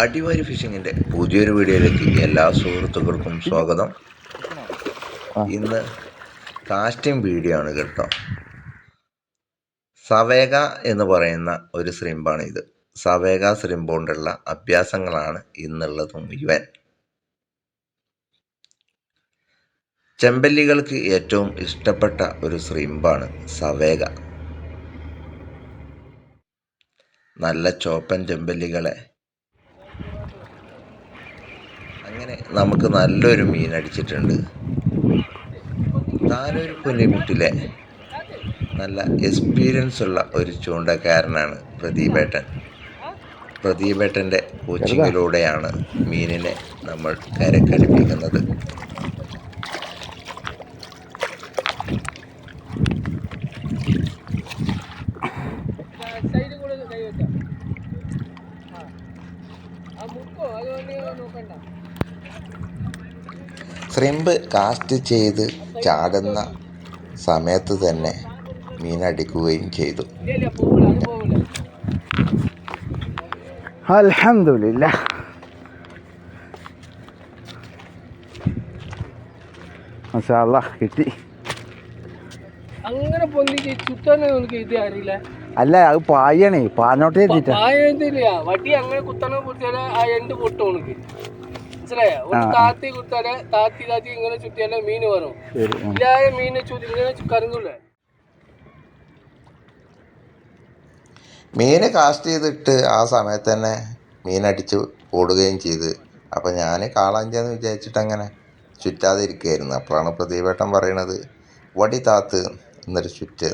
അടിവാരി ഫിഷിങ്ങിന്റെ പുതിയൊരു വീഡിയോയിലേക്ക് എല്ലാ സുഹൃത്തുക്കൾക്കും സ്വാഗതം. ഇന്ന് കാസ്റ്റിംഗ് വീഡിയോ ആണ് കേട്ടോ. സവേഗ എന്ന് പറയുന്ന ഒരു ശ്രിമ്പാണ് ഇത്. സവേഗ ശ്രിമ്പ് കൊണ്ടുള്ള അഭ്യാസങ്ങളാണ് ഇന്നുള്ളത് മുഴുവൻ ചെമ്പല്ലികൾക്ക് ഏറ്റവും ഇഷ്ടപ്പെട്ട ഒരു ശ്രിമ്പാണ് സവേഗ. നല്ല ചോപ്പൻ ചെമ്പല്ലികളെ അങ്ങനെ നമുക്ക് നല്ലൊരു മീൻ അടിച്ചിട്ടുണ്ട്. താനൊരു പുലിമുട്ടിലെ നല്ല എക്സ്പീരിയൻസ് ഉള്ള ഒരു ചൂണ്ടക്കാരനാണ് പ്രദീപേട്ടൻ. പ്രദീപേട്ടന്റെ കോച്ചിങ്ങിലൂടെയാണ് മീനിനെ നമ്മൾ കരക്കടിപ്പിക്കുന്നത്. ആ മുക്കോ? അത് നോക്കണ്ട. ശ്രിമ്പ് കാസ്റ്റ് ചെയ്ത് ചാടുന്ന സമയത്ത് തന്നെ മീനടിക്കുകയും ചെയ്തു. അലഹമില്ല മസാല കിട്ടി. അങ്ങനെ പൊന്തിച്ച് ചുറ്റാൻ എനിക്ക് ഇത് അറിയില്ല. അല്ല അത് പായണേ. പാഞ്ഞോട്ടേ എത്തിട്ട പായതില്ല വടി അങ്ങനെ കുത്തണ കുത്തിയാൽ ആ എണ്ട് പൊട്ടു ഉണക്ക് മനസ്സിലായ? ഒരു താത്തി കുത്താൽ താത്തി താത്തി ഇങ്ങനെ ചുറ്റിയാലേ മീന് വരും. ഇല്ലാതെ മീനെ ചുറ്റി ഇങ്ങനെ കറങ്ങൂലേ? മീൻ കാസ്റ്റ് ചെയ്തിട്ട് ആ സമയത്ത് തന്നെ മീനടിച്ച് ഓടുകയും ചെയ്ത്. അപ്പം ഞാൻ കാളാഞ്ചെന്ന് വിചാരിച്ചിട്ട് അങ്ങനെ ചുറ്റാതെ ഇരിക്കുകയായിരുന്നു അപ്പോഴാണ് പ്രദീപേട്ടൻ പറയണത് വടി താത്ത് എന്നൊരു ചുറ്റ്.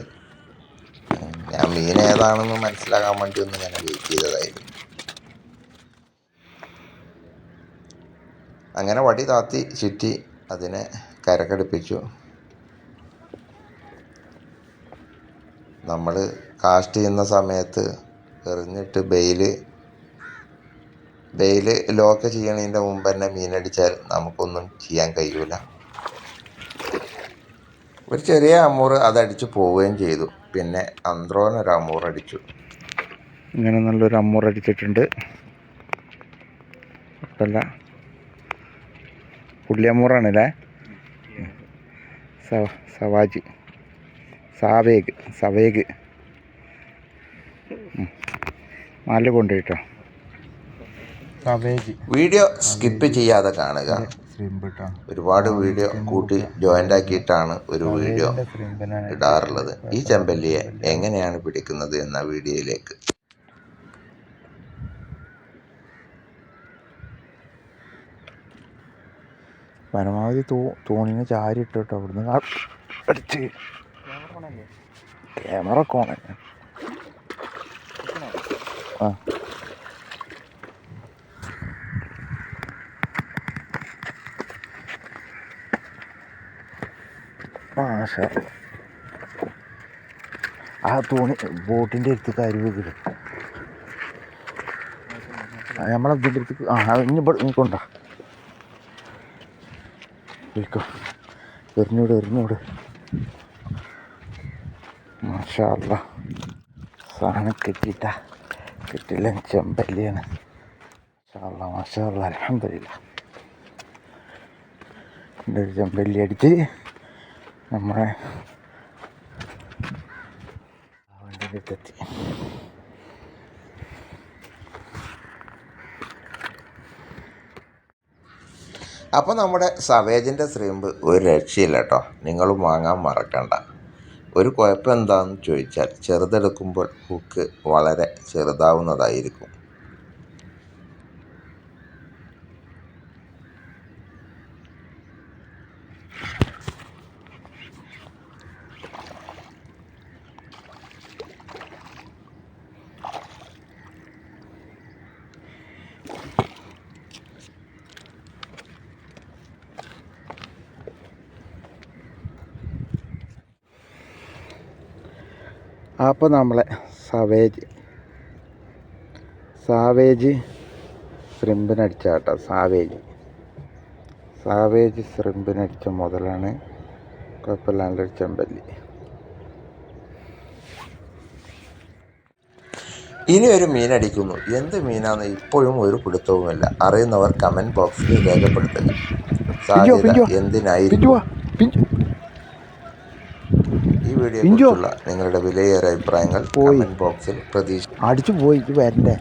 ഞാൻ മീൻ ഏതാണെന്ന് മനസ്സിലാക്കാൻ വേണ്ടി ഒന്ന് ഇങ്ങനെ വെയിറ്റ് ചെയ്തതായിരുന്നു. അങ്ങനെ വടി താത്തി ചുറ്റി അതിനെ കരക്കടുപ്പിച്ചു നമ്മൾ കാസ്റ്റ് ചെയ്യുന്ന സമയത്ത് എറിഞ്ഞിട്ട് ബെയിൽ ബെയിൽ ലോക്ക് ചെയ്യണതിന്റെ മുമ്പ് തന്നെ മീനടിച്ചാൽ നമുക്കൊന്നും ചെയ്യാൻ കഴിയൂല. ഒരു ചെറിയ അമൂറ് അതടിച്ച് പോവുകയും ചെയ്തു. പിന്നെ അമ്മൂറ് അടിച്ചു. ഇങ്ങനെ നല്ലൊരു അമ്മൂറ് അടിച്ചിട്ടുണ്ട്. കുഴപ്പമില്ല പുള്ളിയമ്മൂറാണല്ലേ അല്ലേ? സവാജ്. സാവേഗ് സവേഗ്. നല്ല കൊണ്ടുപോയിട്ടോ വീഡിയോ സ്കിപ്പ് ചെയ്യാതെ കാണുക. ഒരുപാട് വീഡിയോ കൂട്ടി ജോയിന്റ് ആക്കിയിട്ടാണ് ഒരു വീഡിയോ ഇടാറുള്ളത്. ഈ ചെമ്പല്ലിയെ. എങ്ങനെയാണ് പിടിക്കുന്നത് എന്ന വീഡിയോയിലേക്ക്. പരമാവധി തൂ തൂണിന് ചാരി ഇട്ടു കേട്ടോ അവിടുന്ന് അടിച്ച് ക്യാമറ കോണ ആ. മാഷാ ആ തൂണി ബോട്ടിന്റെ അടുത്ത് കരുവ് കിട്ടും നമ്മളെ ഇതിന്റെ അടുത്ത് ആ ഇനി കൊണ്ടാ പോയിക്കോ എറിഞ്ഞൂട് എറിഞ്ഞൂട്. മാഷാല്ല സാധനം കിട്ടിയിട്ട. കിട്ടില്ല ചെമ്പല്ലിയാണ്. മാഷാല്ല മാഷാല്ല അലഹമില്ല എന്റെ ഒരു ചെമ്പല്ലി അടിച്ച് നമ്മളെ അവന്റെ അടുത്തെത്തി. അപ്പോൾ നമ്മുടെ സവേജിന്റെ ശ്രീമ്പ് ഒരു രക്ഷയില്ല കേട്ടോ നിങ്ങൾ വാങ്ങാൻ മറക്കണ്ട. ഒരു കുഴപ്പം എന്താണെന്ന് ചോദിച്ചാൽ ചെറുതെടുക്കുമ്പോൾ ഹുക്ക് വളരെ ചെറുതാവുന്നതായിരിക്കും. അപ്പോൾ നമ്മളെ സവേജ്. സാവേജ് ശ്രിമ്പിനടിച്ച കേട്ടോ സാവേജ്. സാവേജ് ശ്രിമ്പിനടിച്ച മുതലാണ് കുഴപ്പമില്ലാണ്ടൊരു ചെമ്പല്ലി. ഇനി ഒരു മീൻ അടിക്കുന്നു എന്ത് മീനാന്ന് ഇപ്പോഴും ഒരു പിടുത്തവുമില്ല. അറിയുന്നവർ കമന്റ് ബോക്സിൽ രേഖപ്പെടുത്തുക. സാധ്യത എന്തിനായിരിക്കും? വീഡിയോ നിങ്ങളുടെ വിലയേറെ അഭിപ്രായങ്ങൾ കമന്റ് ബോക്സിൽ പ്രതീക്ഷ അടിച്ചു പോയി വരണ്ടേ?